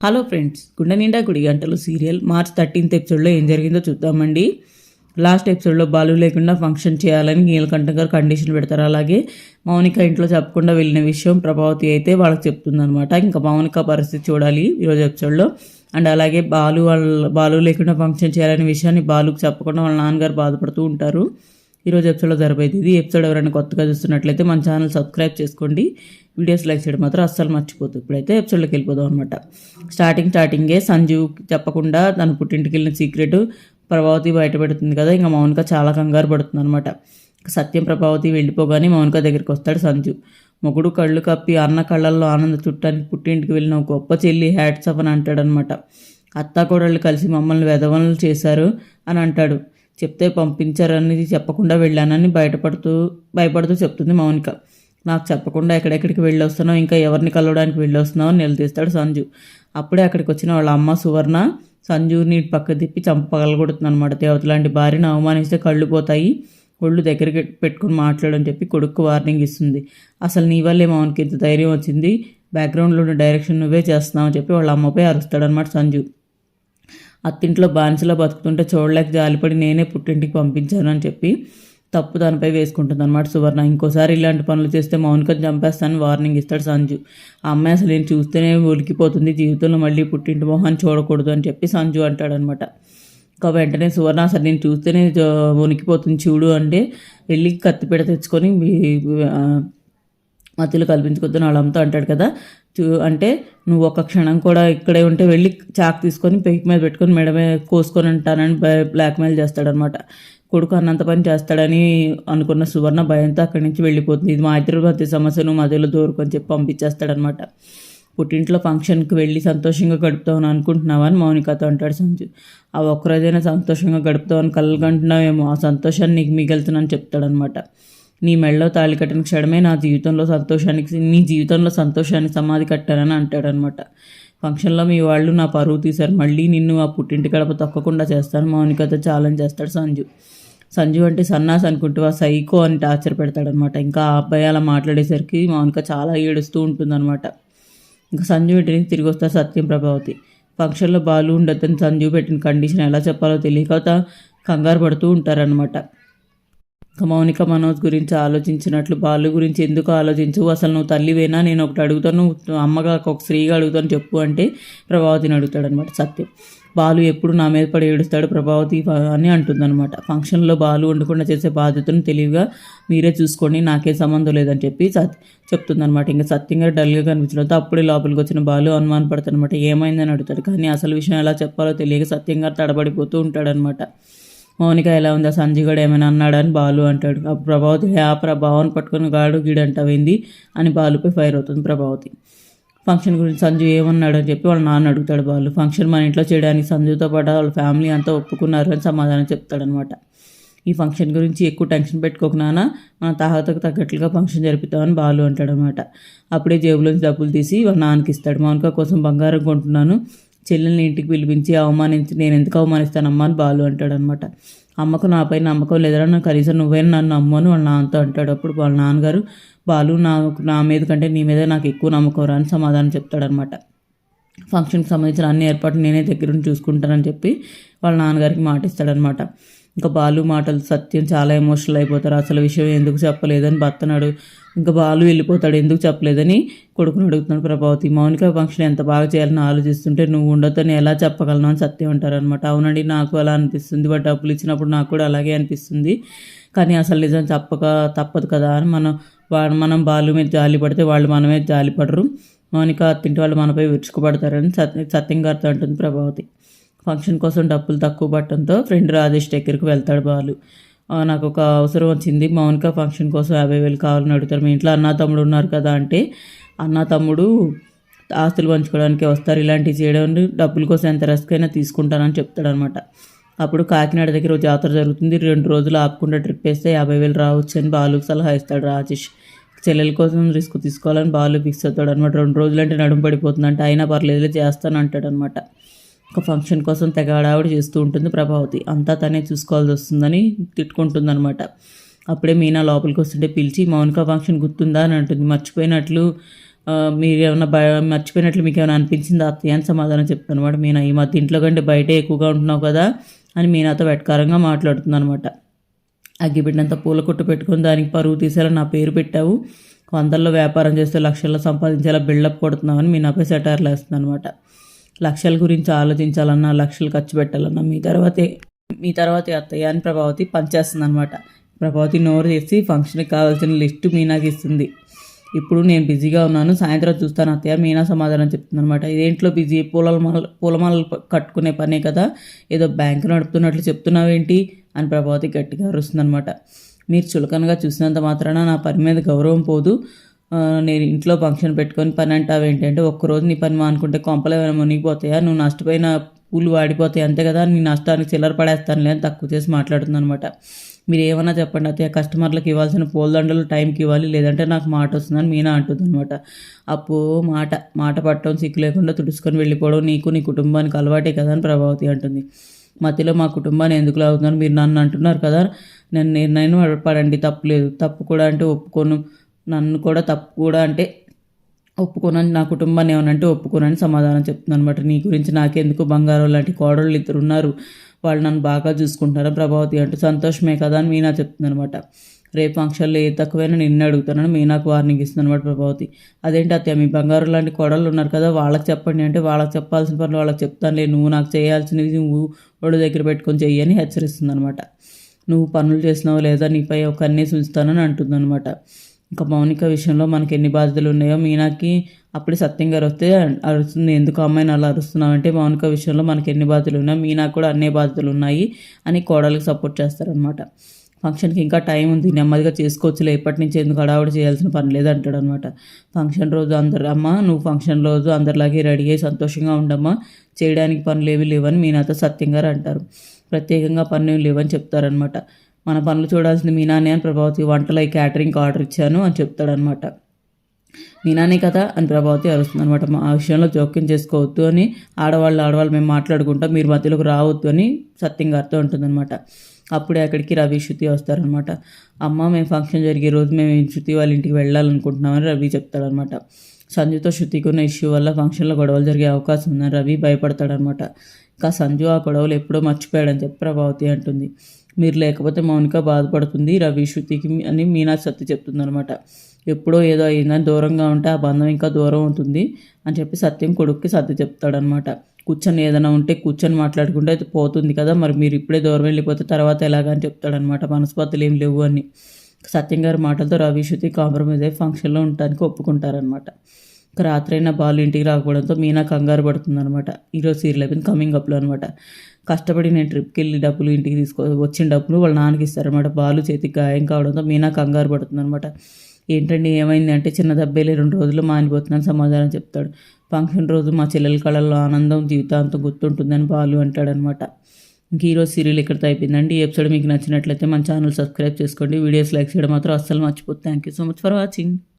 Hello friends గుండె నిండా గుడి గంటలు సీరియల్. మార్చ్ థర్టీన్త్ ఎపిసోడ్లో ఏం జరిగిందో చూద్దామండి. లాస్ట్ ఎపిసోడ్లో బాలు లేకుండా ఫంక్షన్ చేయాలని నీలకంఠ గారు కండిషన్ పెడతారు. అలాగే మౌనిక ఇంట్లో చెప్పకుండా వెళ్ళిన విషయం ప్రభావతి అయితే వాళ్ళకి చెప్తుందనమాట ఇంకా మౌనిక పరిస్థితి చూడాలి ఈరోజు ఎపిసోడ్లో అండ్ అలాగే బాలు వాళ్ళ బాలు లేకుండా ఫంక్షన్ చేయాలనే విషయాన్ని బాలుకు చెప్పకుండా వాళ్ళ నాన్నగారు బాధపడుతూ ఉంటారు. ఈరోజు ఎపిసోడ్లో జరబోయేది ఇది. ఎపిసోడ్ ఎవరైనా కొత్తగా చూస్తున్నట్లయితే మన ఛానల్ సబ్స్క్రైబ్ చేసుకోండి. వీడియోస్ లైక్ చేయడం మాత్రం అస్సలు మర్చిపోతుంది ఇప్పుడైతే ఎపిసోడ్లోకి వెళ్ళిపోదాం అనమాట స్టార్టింగ్ స్టార్టింగే సంజీవ్ చెప్పకుండా తన పుట్టింటికి వెళ్ళిన సీక్రెట్ ప్రభావతి బయటపెడుతుంది కదా. ఇంకా మౌనిక చాలా కంగారు పడుతుంది అనమాట సత్యం ప్రభావతి వెళ్ళిపోగానే మౌనిక దగ్గరికి వస్తాడు సంజు మొగుడు కళ్ళు కప్పి అన్న కళ్ళల్లో ఆనంద చుట్టానికి పుట్టింటికి వెళ్ళిన ఒక గొప్ప చెల్లి హ్యాట్స్ అని అంటాడనమాట అత్తాకోడళ్ళు కలిసి మమ్మల్ని వెధవనలు చేశారు అని అంటాడు. చెప్తే పంపించారని చెప్పకుండా వెళ్ళానని బయటపడుతూ భయపడుతూ చెప్తుంది మౌనిక. నాకు చెప్పకుండా ఎక్కడెక్కడికి వెళ్ళి వస్తున్నావు ఇంకా ఎవరిని కలవడానికి వెళ్ళి వస్తున్నావు నిలదీస్తాడు సంజు. అప్పుడే అక్కడికి వచ్చిన వాళ్ళ అమ్మ సువర్ణ సంజుని పక్క తిప్పి చంపగలగొడుతుంది అనమాట దేవత లాంటి భార్యను అవమానిస్తే కళ్ళు పోతాయి. ఒళ్ళు దగ్గరికి పెట్టుకుని మాట్లాడని చెప్పి కొడుకు వార్నింగ్ ఇస్తుంది. అసలు నీ వల్లే మౌనికి ఇంత ధైర్యం వచ్చింది. బ్యాక్గ్రౌండ్లో ఉన్న డైరెక్షన్ నువ్వే చేస్తున్నావు అని చెప్పి వాళ్ళ అమ్మపై అరుస్తాడనమాట సంజు. అత్తింట్లో బానిసలో బతుకుతుంటే చూడలేక జాలిపడి నేనే పుట్టింటికి పంపించాను అని చెప్పి తప్పు దానిపై వేసుకుంటుంది అనమాట సువర్ణ. ఇంకోసారి ఇలాంటి పనులు చేస్తే మౌనికని చంపేస్తానని వార్నింగ్ ఇస్తాడు సంజు. ఆ అమ్మాయి అసలు నేను చూస్తేనే ఒలికిపోతుంది జీవితంలో మళ్ళీ పుట్టింటి మొహాన్ని చూడకూడదు అని చెప్పి సంజు అంటాడనమాట ఇంకా వెంటనే సువర్ణ అసలు నేను చూస్తేనే వణికిపోతుంది చూడు అంటే వెళ్ళి కత్తిపీట తెచ్చుకొని మధ్యలో కల్పించుకొద్దని వాళ్ళంతా అంటాడు కదా. చూ అంటే నువ్వు ఒక క్షణం కూడా ఇక్కడే ఉంటే వెళ్ళి చాక్ తీసుకొని పెయిక్ మీద పెట్టుకొని మెడ కోసుకొని ఉంటానని బ్లాక్మెయిల్ చేస్తాడనమాట. కొడుకు అన్నంత పని చేస్తాడని అనుకున్న సువర్ణ భయంతో అక్కడి నుంచి వెళ్ళిపోతుంది. ఇది మా ఇద్దరు మధ్య సమస్యను మధ్యలో దూరుకొని చెప్పి పంపించేస్తాడనమాట. పుట్టింట్లో ఫంక్షన్కి వెళ్ళి సంతోషంగా గడుపుతామని అని మౌనికతో అంటాడు సంజు. ఆ ఒక్కరోజైనా సంతోషంగా గడుపుతామని కలగంటున్నావేమో ఆ సంతోషాన్ని నీకు మిగులుతుందని చెప్తాడనమాట. నీ మెళ్ళలో తాళి కట్టిన క్షణమే నా జీవితంలో సంతోషానికి నీ జీవితంలో సంతోషానికి సమాధి కట్టానని అంటాడనమాట. ఫంక్షన్లో మీ వాళ్ళు నా పరువు తీశారు. మళ్ళీ నిన్ను ఆ పుట్టింటి గడప తొక్కకుండా చేస్తాను. మౌనికతో ఛాలెంజ్ చేస్తాడు సంజు. సంజు అంటే సన్నాస్ అనుకుంటూ ఆ సైకో అని టార్చర్ పెడతాడనమాట. ఇంకా ఆ అబ్బాయి అలా మాట్లాడేసరికి మౌనిక చాలా ఏడుస్తూ ఉంటుందన్నమాట ఇంకా సంజు ఇంటిని తిరిగి వస్తారు సత్యం ప్రభావతి. ఫంక్షన్లో బాలు ఉండొద్దని సంజు పెట్టిన కండిషన్ ఎలా చెప్పాలో తెలియక కంగారు పడుతూ ఉంటారనమాట. మౌనిక మనోజ్ గురించి ఆలోచించినట్లు బాలు గురించి ఎందుకు ఆలోచించు అసలు నువ్వు తల్లివేనా? నేను ఒకటి అడుగుతాను. అమ్మగా ఒక స్త్రీగా అడుగుతాను చెప్పు అంటే ప్రభావతిని అడుగుతాడు అనమాట సత్యం. బాలు ఎప్పుడు నా మీద పడి ఏడుస్తాడు ప్రభావతి అని అంటుందన్నమాట. ఫంక్షన్లో బాలు వండకుండా చేసే బాధ్యతను తెలివిగా మీరే చూసుకోండి నాకే సంబంధం లేదని చెప్పి సత్ చెప్తుందనమాట ఇంకా సత్యంగా డల్గా కనిపించడంతో అప్పుడే లోపలికి వచ్చిన బాలు అనుమానపడతానమాట ఏమైందని అడుగుతాడు. కానీ అసలు విషయం ఎలా చెప్పాలో తెలియక సత్యంగా తడబడిపోతూ ఉంటాడనమాట మౌనిక ఎలా ఉందా? సంజయ్ కూడా ఏమైనా అన్నాడని బాలు అంటాడు. ఆ ప్రభావతి ఆ ప్రభావాన్ని పట్టుకుని గాడు గీడంటవింది? అని బాలుపై ఫైర్ అవుతుంది ప్రభావతి. ఫంక్షన్ గురించి సంజు ఏమన్నాడు అని చెప్పి వాళ్ళ నాన్న అడుగుతాడు బాలు. ఫంక్షన్ మన ఇంట్లో చేయడానికి సంజుతో పాటు వాళ్ళ ఫ్యామిలీ అంతా ఒప్పుకున్నారు అని సమాధానం చెప్తాడనమాట. ఈ ఫంక్షన్ గురించి ఎక్కువ టెన్షన్ పెట్టుకోకున్నానా మన తాహతకు తగ్గట్లుగా ఫంక్షన్ జరుపుతామని బాలు అంటాడనమాట. అప్పుడే జేబులోంచి డబ్బులు తీసి వాళ్ళ నాన్నకి ఇస్తాడు. మౌనిక కోసం బంగారం కొంటున్నాను. చెల్లెల్ని ఇంటికి పిలిపించి అవమానించి నేను ఎందుకు అవమానిస్తానమ్మా అని బాలు అంటాడనమాట. అమ్మకు నాపై నమ్మకం లేదన్నా కనీసం నువ్వైనా నన్ను నమ్మను వాళ్ళ నాన్నతో అంటాడు. అప్పుడు వాళ్ళ నాన్నగారు బాలు నాకు నా మీద కంటే నీ మీద నాకు ఎక్కువ నమ్మకం రా అని సమాధానం చెప్తాడనమాట. ఫంక్షన్కి సంబంధించిన అన్ని ఏర్పాట్లు నేనే దగ్గరుండి చూసుకుంటానని చెప్పి వాళ్ళ నాన్నగారికి మాట ఇస్తాడనమాట ఇంకా బాలు మాటలు సత్యం చాలా ఎమోషనల్ అయిపోతారు. అసలు విషయం ఎందుకు చెప్పలేదని భర్తనాడు ఇంకా బాలు వెళ్ళిపోతాడు ఎందుకు చెప్పలేదని కొడుకుని అడుగుతున్నాడు ప్రభావతి. మౌనిక ఫంక్షన్ ఎంత బాగా చేయాలని ఆలోచిస్తుంటే నువ్వు ఉండొద్దని ఎలా చెప్పగలను? అని సత్యం అంటారనమాట అవునండి నాకు అలా అనిపిస్తుంది బట్ డబ్బులు ఇచ్చినప్పుడు నాకు కూడా అలాగే అనిపిస్తుంది. కానీ అసలు నిజం చెప్పక తప్పదు కదా అని మనం మనం బాలు మీద జాలి పడితే వాళ్ళు మన మీద జాలి పడరు. మౌనిక అత్తింటి వాళ్ళు మనపై విరుచుకుపడతారని సత్యం గారితో అంటుంది ప్రభావతి. ఫంక్షన్ కోసం డబ్బులు తక్కువ పట్టడంతో ఫ్రెండ్ రాజేష్ దగ్గరికి వెళ్తాడు బాలు. నాకు ఒక అవసరం వచ్చింది. మౌనిక ఫంక్షన్ కోసం యాభై వేలు కావాలని అడుగుతారు. మీ ఇంట్లో అన్న తమ్ముడు ఉన్నారు కదా అంటే అన్న తమ్ముడు ఆస్తులు పంచుకోవడానికి వస్తారు. ఇలాంటివి చేయడం డబ్బుల కోసం ఎంత రిస్క్ అయినా తీసుకుంటానని చెప్తాడనమాట. అప్పుడు కాకినాడ దగ్గర జాతర జరుగుతుంది. రెండు రోజులు ఆపకుండా ట్రిప్ వేస్తే యాభై వేలు రావచ్చు అని బాలుకు సలహా ఇస్తాడు రాజేష్. చెల్లెల కోసం రిస్క్ తీసుకోవాలని బాలు ఫిక్స్ అవుతాడు అనమాట. రెండు రోజులు అంటే నడుము పడిపోతుందంటే. అయినా పర్లేదు చేస్తాను అంటాడు అనమాట ఒక ఫంక్షన్ కోసం తెగ హడావిడి చేస్తూ ఉంటుంది ప్రభావతి. అంతా తనే చూసుకోవాల్సి వస్తుందని తిట్టుకుంటుందనమాట అప్పుడే మీనా లోపలికి వస్తుంటే పిలిచి మౌనిక ఫంక్షన్ గుర్తుందా? అని అంటుంది. మర్చిపోయినట్లు మీరు ఏమైనా భయ మర్చిపోయినట్లు మీకు ఏమైనా అనిపించిందా అత్తయ్య? అని సమాధానం చెప్తాను అనమాట మీనా. ఈ మధ్య ఇంట్లో కంటే బయట ఎక్కువగా ఉంటున్నావు కదా? అని మీనాతో వెటకారంగా మాట్లాడుతుంది అనమాట అగ్గిపెట్టినంత పూల కొట్టు పెట్టుకుని దానికి పరువు తీసేలా నా పేరు పెట్టావు. వందల్లో వ్యాపారం చేస్తే లక్షల్లో సంపాదించేలా బిల్డప్ కొడుతున్నావని మీ నాపై సెటార్లు వేస్తుంది అనమాట లక్షల గురించి ఆలోచించాలన్నా లక్షలు ఖర్చు పెట్టాలన్నా మీ తర్వాతే మీ తర్వాతే అత్తయ్య అని ప్రభావతి పనిచేస్తుంది అనమాట ప్రభావతి నోరు చేసి ఫంక్షన్కి కావాల్సిన లిస్టు మీనాకి ఇస్తుంది. ఇప్పుడు నేను బిజీగా ఉన్నాను సాయంత్రం చూస్తాను అత్తయ్య మీనా సమాధానం చెప్తుంది అనమాట ఇదేంట్లో బిజీ? పూలమాల పూలమాలలు ప- కట్టుకునే పనే కదా? ఏదో బ్యాంకు నడుపుతున్నట్లు చెప్తున్నావేంటి? అని ప్రభావతి గట్టిగా అరుస్తుందనమాట మీరు చులకనగా చూసినంత మాత్రాన నా పని మీద గౌరవం పోదు. నేను ఇంట్లో ఫంక్షన్ పెట్టుకొని పని అంటావేంటి ఏంటంటే ఒక్కరోజు నీ పని మానుకుంటే కొంపలు ఏమైనా మునిగిపోతాయా? నువ్వు నష్టపోయిన పూలు వాడిపోతాయి అంతే కదా? నీ నష్టానికి చిల్లర పడేస్తానులే అని తక్కువ చేసి మాట్లాడుతుంది అనమాట మీరు ఏమన్నా చెప్పండి అయితే కస్టమర్లకు ఇవ్వాల్సిన పూలదండలు టైంకి ఇవ్వాలి లేదంటే నాకు మాట వస్తుందని మీనా అంటుంది అనమాట అప్పు మాట మాట పట్టడం సిక్కు లేకుండా తుడుచుకొని వెళ్ళిపోవడం నీకు నీ కుటుంబానికి అలవాటే కదా అని ప్రభావతి అంటుంది. మధ్యలో మా కుటుంబాన్ని ఎందుకు లాగుతున్నారు? మీరు నన్ను అంటున్నారు కదా? నేను నిర్ణయం పడండి తప్పులేదు. తప్పు కూడా అంటే ఒప్పుకోను. నన్ను కూడా తప్పు కూడా అంటే ఒప్పుకోనని నా కుటుంబాన్ని ఏమనంటే ఒప్పుకోనని సమాధానం చెప్తున్నాను అనమాట. నీ గురించి నాకెందుకు బంగారం? లాంటి కోడళ్ళు ఇద్దరు ఉన్నారు. వాళ్ళు నన్ను బాగా చూసుకుంటారా? ప్రభావతి అంటూ సంతోషమే కదా అని మీనా చెప్తుంది అనమాట. రేపు ఫంక్షన్లో ఏ తక్కువైనా నిన్ను అడుగుతానని మీనాకు వార్నింగ్ ఇస్తుంది అనమాట ప్రభావతి. అదేంటి అత్తయ్య? మీ బంగారం లాంటి కోడళ్ళు ఉన్నారు కదా వాళ్ళకి చెప్పండి అంటే వాళ్ళకి చెప్పాల్సిన పనులు వాళ్ళకి చెప్తానులే. నువ్వు నాకు చేయాల్సినవి నువ్వు ఒడు దగ్గర పెట్టుకొని చెయ్యని హెచ్చరిస్తుంది అనమాట. నువ్వు పనులు చేసినావు లేదా? నీపై ఒక అన్నీ ఉంచుతానని అంటుంది అనమాట. ఇంకా మౌనిక విషయంలో మనకి ఎన్ని బాధ్యతలు ఉన్నాయో మీనాకి అప్పుడే సత్యం గారు వస్తే అరుస్తుంది ఎందుకు అమ్మాయిని అలా అరుస్తున్నావు అంటే మౌనిక విషయంలో మనకి ఎన్ని బాధ్యతలు ఉన్నాయో మీనాకు కూడా అన్ని బాధ్యతలు ఉన్నాయి అని కోడలకు సపోర్ట్ చేస్తారనమాట ఫంక్షన్కి ఇంకా టైం ఉంది నెమ్మదిగా చేసుకోవచ్చులే ఇప్పటి నుంచి ఎందుకు హడావుడి చేయాల్సిన పని లేదు అంటాడు అనమాట ఫంక్షన్ రోజు అందరు అమ్మ నువ్వు ఫంక్షన్ రోజు అందరిలాగే రెడీ అయ్యి సంతోషంగా ఉండమ్మా చేయడానికి పనులు ఏమీ లేవని మీనాతో సత్యం గారు అంటారు. ప్రత్యేకంగా పనులు లేవని చెప్తారనమాట మన పనులు చూడాల్సింది మీనానే అని ప్రభావతి వంటలై క్యాటరింగ్కి ఆర్డర్ ఇచ్చాను అని చెప్తాడనమాట. మీనానే కదా అని ప్రభావతి అరుస్తుంది అనమాట మా ఆ విషయంలో జోక్యం చేసుకోవద్దు అని ఆడవాళ్ళు ఆడవాళ్ళు మేము మాట్లాడుకుంటాం మీరు మధ్యలోకి రావద్దు అని సత్యం గారితో ఉంటుందన్నమాట అప్పుడే అక్కడికి రవి శృతి వస్తారనమాట. అమ్మ మేము ఫంక్షన్ జరిగే రోజు మేము శృతి వాళ్ళ ఇంటికి వెళ్ళాలనుకుంటున్నామని రవి చెప్తాడనమాట. సంజుతో శృతికి ఉన్న ఇష్యూ వల్ల ఫంక్షన్లో గొడవలు జరిగే అవకాశం ఉందని రవి భయపడతాడనమాట. ఇంకా సంజు ఆ గొడవలు ఎప్పుడో మర్చిపోయాడని చెప్పి ప్రభావతి అంటుంది. మీరు లేకపోతే మౌనిక బాధపడుతుంది రవి శృతికి మీ- అని మీనా సత్తి చెప్తుందనమాట ఎప్పుడో ఏదో అయిందని దూరంగా ఉంటే ఆ బంధం ఇంకా దూరం అవుతుంది అని చెప్పి సత్యం కొడుక్కి సత్తి చెప్తాడనమాట కూర్చొని ఏదైనా ఉంటే కూర్చొని మాట్లాడుకుంటే అది పోతుంది కదా మరి మీరు ఇప్పుడే దూరం వెళ్ళిపోతే తర్వాత ఎలాగని అని చెప్తాడనమాట మనస్పతులు ఏం లేవు అని. సత్యం గారి మాటలతో రవి శృతి కాంప్రమైజ్ అయ్యి ఫంక్షన్లో ఉండటానికి ఒప్పుకుంటారనమాట ఇక రాత్రైనా బాలు ఇంటికి రాకపోవడంతో మీనా కంగారు పడుతుందనమాట ఈరోజు సీరియల్ అయిపోయింది కమింగ్ అప్లో అనమాట కష్టపడి నేను ట్రిప్కి వెళ్ళి డబ్బులు ఇంటికి తీసుకో వచ్చిన డబ్బులు వాళ్ళ నాన్నకి ఇస్తారనమాట బాలు చేతికి గాయం కావడంతో మీనా కంగారు పడుతుందన్నమాట. ఏంటండి ఏమైంది అంటే చిన్న దెబ్బలే రెండు రోజులు మానిపోతున్నాను సమాధానం చెప్తాడు. ఫంక్షన్ రోజు మా చెల్లెల కళల్లో ఆనందం జీవితాంతం గుర్తుంటుందని బాలు అంటాడనమాట ఇంక ఈరోజు సీరియల్ ఇక్కడితో అయిపోయిందండి. ఈ ఎపిసోడ్ మీకు నచ్చినట్లయితే మన ఛానల్ సబ్స్క్రైబ్ చేసుకోండి. వీడియోస్ లైక్ చేయడం మాత్రం అస్సలు మర్చిపోతుంది thank you so much for watching